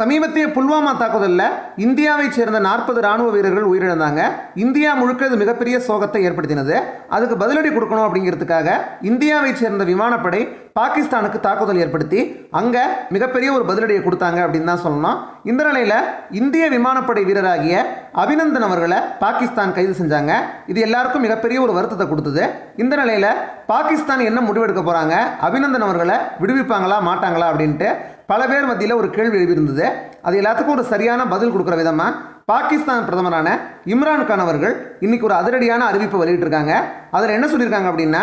சமீபத்திய புல்வாமா தாக்குதலில் இந்தியாவைச் சேர்ந்த நாற்பது ராணுவ வீரர்கள் உயிரிழந்தாங்க. இந்தியா முழுக்க இது மிகப்பெரிய சோகத்தை ஏற்படுத்தினது. அதுக்கு பதிலடி கொடுக்கணும் அப்படிங்கிறதுக்காக இந்தியாவைச் சேர்ந்த விமானப்படை பாகிஸ்தானுக்கு தாக்குதல் ஏற்படுத்தி அங்கே மிகப்பெரிய ஒரு பதிலடியை கொடுத்தாங்க அப்படின்னு தான் சொல்லணும். இந்த நிலையில் இந்திய விமானப்படை வீரராகிய அபிநந்தன் அவர்களை பாகிஸ்தான் கைது செஞ்சாங்க. இது எல்லாருக்கும் மிகப்பெரிய ஒரு வருத்தத்தை கொடுத்தது. இந்த நிலையில் பாகிஸ்தான் என்ன முடிவெடுக்க போகிறாங்க அபிநந்தன் அவர்களை விடுவிப்பாங்களா மாட்டாங்களா அப்படின்ட்டு பல பேர் மத்தியில் ஒரு கேள்வி எழுதியிருந்தது அது எல்லாத்துக்கும் ஒரு சரியான பதில் கொடுக்குற விதமாக பாகிஸ்தான் பிரதமரான இம்ரான் கான் அவர்கள் இன்னைக்கு ஒரு அதிரடியான அறிவிப்பு வெளியிட்டிருக்காங்க. அதில் என்ன சொல்லியிருக்காங்க அப்படின்னா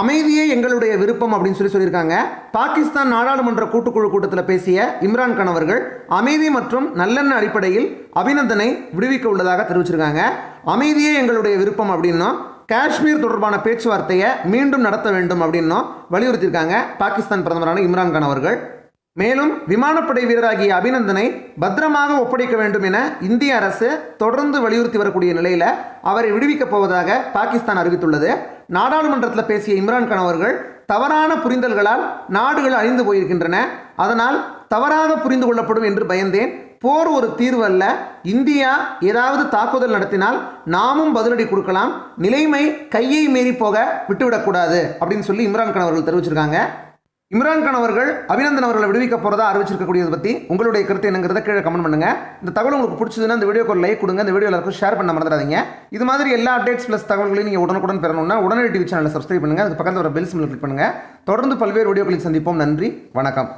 அமைதியே எங்களுடைய விருப்பம் அப்படின்னு சொல்லி சொல்லியிருக்காங்க. பாகிஸ்தான் நாடாளுமன்ற கூட்டுக்குழு கூட்டத்தில் பேசிய இம்ரான் கான் அவர்கள் அமைதி மற்றும் நல்லெண்ண அடிப்படையில் அபிநந்தனை விடுவிக்க உள்ளதாக தெரிவிச்சிருக்காங்க. அமைதியே எங்களுடைய விருப்பம் அப்படின்னும் காஷ்மீர் தொடர்பான பேச்சுவார்த்தையை மீண்டும் நடத்த வேண்டும் அப்படின்னும் வலியுறுத்தியிருக்காங்க பாகிஸ்தான் பிரதமரான இம்ரான் கான் அவர்கள். மேலும் விமானப்படை வீரராகிய அபிநந்தனை பத்திரமாக ஒப்படைக்க வேண்டும் என இந்திய அரசு தொடர்ந்து வலியுறுத்தி வரக்கூடிய நிலையில் அவரை விடுவிக்கப் போவதாக பாகிஸ்தான் அறிவித்துள்ளது. நாடாளுமன்றத்தில் பேசிய இம்ரான்கான் அவர்கள் தவறான புரிதல்களால் நாடுகள் அழிந்து போயிருக்கின்றன. அதனால் தவறாக புரிந்து கொள்ளப்படும் என்று பயந்தேன். போர் ஒரு தீர்வு அல்ல. இந்தியா ஏதாவது தாக்குதல் நடத்தினால் நாமும் பதிலடி கொடுக்கலாம். நிலைமை கையை மீறி போக விட்டுவிடக்கூடாது. அப்படின்னு சொல்லி இம்ரான்கான் அவர்கள் தெரிவிச்சிருக்காங்க. இம்ரான்கான் அவர்கள் அபிநந்தன் அவர்களை விடுவிக்க போகிறதா அறிவிச்சிருக்கக்கூடியதை பற்றி உங்களுடைய கருத்து என்னங்கிறத கீழே கமெண்ட் பண்ணுங்க. இந்த தகவல் உங்களுக்கு பிடிச்சதுன்னா இந்த வீடியோக்கு லைக் கொடுங்க. இந்த வீடியோ எல்லாருக்கும் ஷேர் பண்ண மறந்துடாதீங்க. இது மாதிரி எல்லா அப்டேட்ஸ் ப்ளஸ் தகவல்களையும் நீங்கள் உடனுக்குடன் பெறணும்னா உடனடி டிவி சேனலை சப்ஸ்கிரைப் பண்ணுங்க. அதுக்கு பக்கத்தில் ஒரு பெல் சிம்பிள் கிளிக் பண்ணுங்கள் தொடர்ந்து பல்வேறு வீடியோக்களில் சந்திப்போம். நன்றி. வணக்கம்.